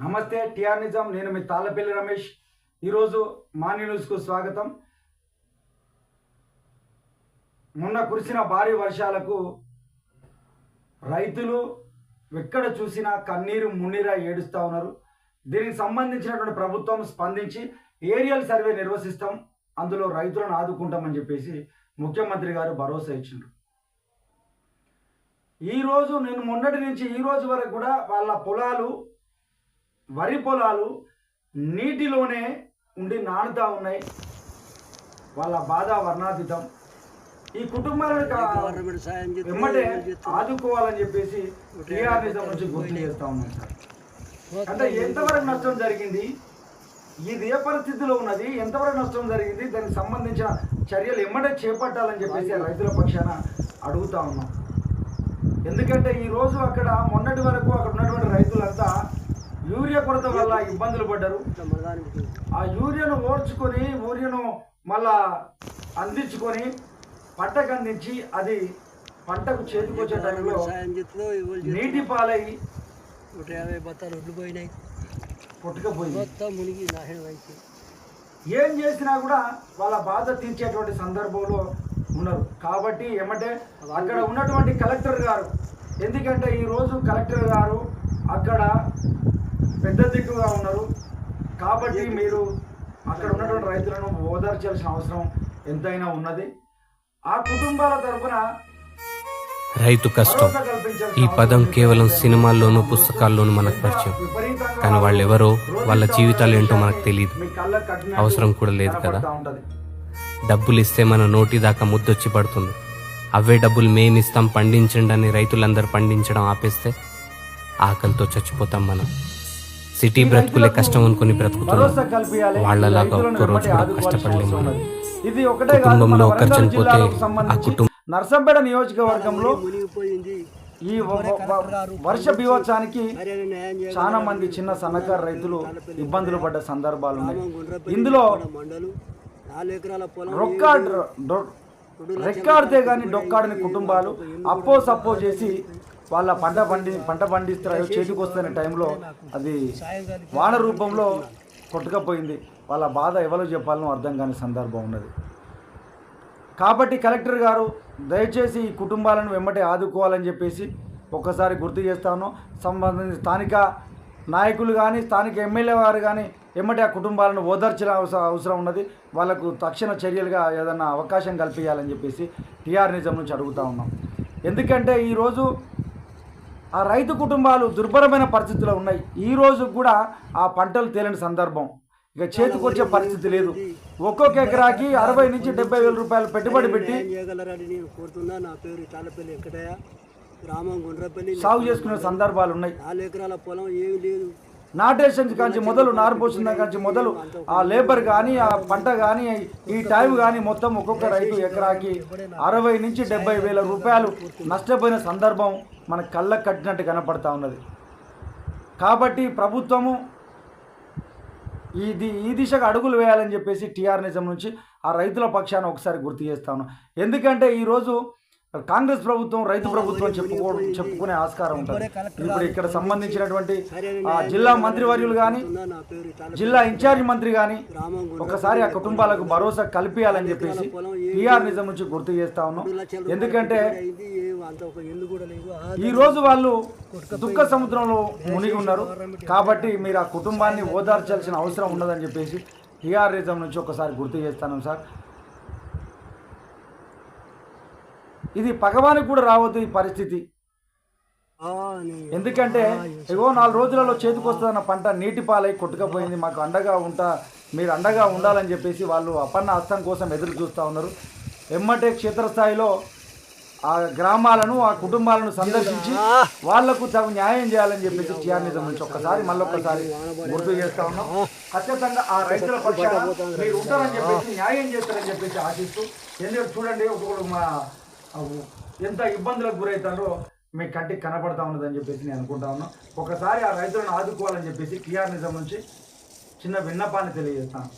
నమస్తే టిఆర్ నిజాం. నేను మీ తాళ్ళపల్లి రమేష్. ఈరోజు మార్నింగ్ న్యూస్కు స్వాగతం. మొన్న కురిసిన భారీ వర్షాలకు రైతులు ఎక్కడ చూసినా కన్నీరు మున్నీరా ఏడుస్తూ ఉన్నారు. దీనికి సంబంధించినటువంటి ప్రభుత్వం స్పందించి ఏరియల్ సర్వే నిర్వహిస్తాం అందులో రైతులను ఆదుకుంటామని చెప్పేసి ముఖ్యమంత్రి గారు భరోసా ఇచ్చిండ్రు. ఈరోజు నేను మొన్నటి నుంచి ఈ రోజు వరకు కూడా వాళ్ళ పొలాలు వరి పొలాలు నీటిలోనే ఉండి నానుతా ఉన్నాయి. వాళ్ళ బాధ వర్ణాతీతం. ఈ కుటుంబాలను వెంబడే? ఆదుకోవాలని చెప్పేసి టీఆర్ నిజం నుంచి గుర్తు చేస్తా ఉన్నాం సార్. అంటే ఎంతవరకు నష్టం జరిగింది? ఇది ఏ పరిస్థితిలో ఉన్నది ఎంతవరకు నష్టం జరిగింది? దానికి సంబంధించిన చర్యలు ఎమ్మడే చేపట్టాలని చెప్పేసి రైతుల పక్షాన అడుగుతా ఉన్నాం. ఎందుకంటే ఈ రోజు అక్కడ మొన్నటి వరకు అక్కడ ఉన్నటువంటి రైతులంతా యూరియా కొరత వల్ల ఇబ్బందులు పడ్డారు. ఆ యూరియాను ఓర్చుకొని యూరియాను మళ్ళా అందించుకొని పంటకు అందించి అది పంటకు చేతికొచ్చే టైంలో నీటి పాలై నూట యాభై బత్తాలు ఒడ్లు పోయినాయి మునిగి ఏం చేసినా కూడా వాళ్ళ బాధ తీర్చేటువంటి సందర్భంలో ఉన్నారు. కాబట్టి ఏమంటే అక్కడ ఉన్నటువంటి కలెక్టర్ గారు ఎందుకంటే ఈరోజు కలెక్టర్ గారు అక్కడ పెద్ద దిక్కుగా ఉన్నారు. కాబట్టి మీరు అక్కడ ఉన్నటువంటి రైతులను ఓదార్చాల్సిన అవసరం ఎంతైనా ఉన్నది. ఆ కుటుంబాల తరఫున రైతు కష్టం. ఈ పదం కేవలం సినిమాల్లోనూ. పుస్తకాల్లోనూ మనకు పరిచయం. కానీ వాళ్ళు ఎవరో వాళ్ళ జీవితాలు ఏంటో మనకు తెలియదు అవసరం కూడా లేదు కదా. డబ్బులు ఇస్తే మన నోటి దాకా ముద్దొచ్చి పడుతుంది. అవే డబ్బులు మేమిస్తాం పండించండి అని రైతులందరూ పండించడం ఆపేస్తే ఆకలితో చచ్చిపోతాం మనం. సిటీ బ్రతుకులే కష్టం అనుకుని బ్రతుకుతున్నాం భరోసా కల్పించాలి. వాళ్ళలాగా ఒక్క రోజు కూడా కష్టపడలేము. ఇది ఒకటే కాదు, కుటుంబంలో ఒకరు వరంగల్ చనిపోతే ఆ సంబంధించి కుటుంబం నర్సంపేట నియోజకవర్గంలో ఈ వర్ష చేయాలి చాలా మంది చిన్న సన్నకారు రైతులు ఇబ్బందులు పడ్డ సందర్భాలు ఉన్నాయి ఇందులో డొ- రెక్కాడితే కానీ డొక్కాడని కుటుంబాలు అప్పో సప్పో చేసి వాళ్ళ పంట పండి పంట పండిస్తారు చేతికి వస్తున్న టైంలో అది వాన రూపంలో కొట్టుకపోయింది. వాళ్ళ బాధ ఎవరో చెప్పాలని అర్థం కాని సందర్భం ఉన్నది. కాబట్టి కలెక్టర్ గారు దయచేసి ఈ కుటుంబాలను వెంబటి ఆదుకోవాలని చెప్పేసి ఒక్కసారి గుర్తు చేస్తాను సంబంధించిన స్థానిక నాయకులు కానీ స్థానిక ఎమ్మెల్యే వారు కానీ ఎమ్మటి ఆ కుటుంబాలను ఓదార్చిన అవసరం అవసరం ఉన్నది. వాళ్ళకు తక్షణ చర్యలుగా ఏదన్నా అవకాశం కల్పించాలని చెప్పేసి టీఆర్ నిజం నుంచి అడుగుతా ఉన్నాం. ఎందుకంటే ఈరోజు ఆ రైతు కుటుంబాలు దుర్భరమైన పరిస్థితిలో ఉన్నాయి. ఈ రోజు కూడా ఆ పంటలు తేలని సందర్భం. ఇక చేతికొచ్చే పరిస్థితి లేదు. ఒక్కొక్క ఎకరాకి అరవై నుంచి డెబ్బై వేల రూపాయలు పెట్టుబడి పెట్టి కోరుతున్నా. నా పేరు వెంకటయ్య. గ్రామం గుండ్రపల్లి. సాగు చేసుకునే సందర్భాలు ఉన్నాయి. నాలుగు ఎకరాల పొలం ఏమీ లేదు. నాటేషన్ కాంచి మొదలు నారు పోసిన కాంచి మొదలు. ఆ లేబర్ కానీ ఆ పంట కానీ ఈ టైం కానీ మొత్తం ఒక్కొక్క రైతు ఎకరాకి అరవై నుంచి డెబ్బై వేల రూపాయలు నష్టపోయిన సందర్భం మన కళ్ళకు కట్టినట్టు కనపడతా ఉన్నది. కాబట్టి ప్రభుత్వము ఇది ఈ దిశగా అడుగులు వేయాలని చెప్పేసి టీఆర్ నిజం నుంచి ఆ రైతుల పక్షాన ఒకసారి గుర్తు చేస్తాను ఎందుకంటే ఈరోజు కాంగ్రెస్ ప్రభుత్వం రైతు ప్రభుత్వం చెప్పుకో చెప్పుకునే ఆస్కారం ఉంటుంది. ఇప్పుడు ఇక్కడ సంబంధించినటువంటి ఆ జిల్లా మంత్రివర్యులు కానీ జిల్లా ఇన్ఛార్జ్ మంత్రి కానీ ఒకసారి ఆ కుటుంబాలకు భరోసా కల్పించాలని చెప్పేసి టీఆర్ నిజం నుంచి గుర్తు చేస్తా ఉన్నాం. ఎందుకంటే అయింది ఏం అంత ఒక ఇల్లు కూడా లేదు. ఆ ఈ రోజు వాళ్ళు దుఃఖ సముద్రంలో మునిగి ఉన్నారు. కాబట్టి మీరు ఆ కుటుంబాన్ని ఓదార్చాల్సిన అవసరం ఉన్నదని చెప్పేసి టీఆర్ నిజం నుంచి ఒకసారి గుర్తు చేస్తాను సార్. ఇది పగవానికి కూడా రావద్దు ఈ పరిస్థితి. ఎందుకంటే ఏవో నాలుగు రోజులలో చేతికొస్తున్న పంట నీటి పాలై కొట్టుకపోయింది మాకు అండగా ఉంటా మీరు అండగా ఉండాలని చెప్పేసి వాళ్ళు అపన్న హస్తం కోసం ఎదురు చూస్తూ ఉన్నారు. ఎమ్మటే క్షేత్రస్థాయిలో ఆ గ్రామాలను ఆ కుటుంబాలను సందర్శించి వాళ్ళకు తగు న్యాయం చేయాలని చెప్పేసి టీఆర్ నిజం నుంచి ఒక్కసారి మళ్ళీ ఒక్కసారి గుర్తు చేస్తా ఉన్నాం. ఖచ్చితంగా ఆ రైతుల పక్షాన మీరు ఉంటారని చెప్పేసి న్యాయం చేస్తారని చెప్పేసి ఆశిస్తూ ఎందుకంటే చూడండి ఒక్కొక్కడు మా ఎంత ఇబ్బందులకు గురవుతారో మీ కట్టి కనపడతా ఉన్నదని చెప్పేసి నేను అనుకుంటా ఉన్నా. ఒకసారి ఆ రైతులను ఆదుకోవాలని చెప్పేసి టీఆర్ నిజం నుంచి చిన్న విన్నపాన్ని తెలియజేస్తాను.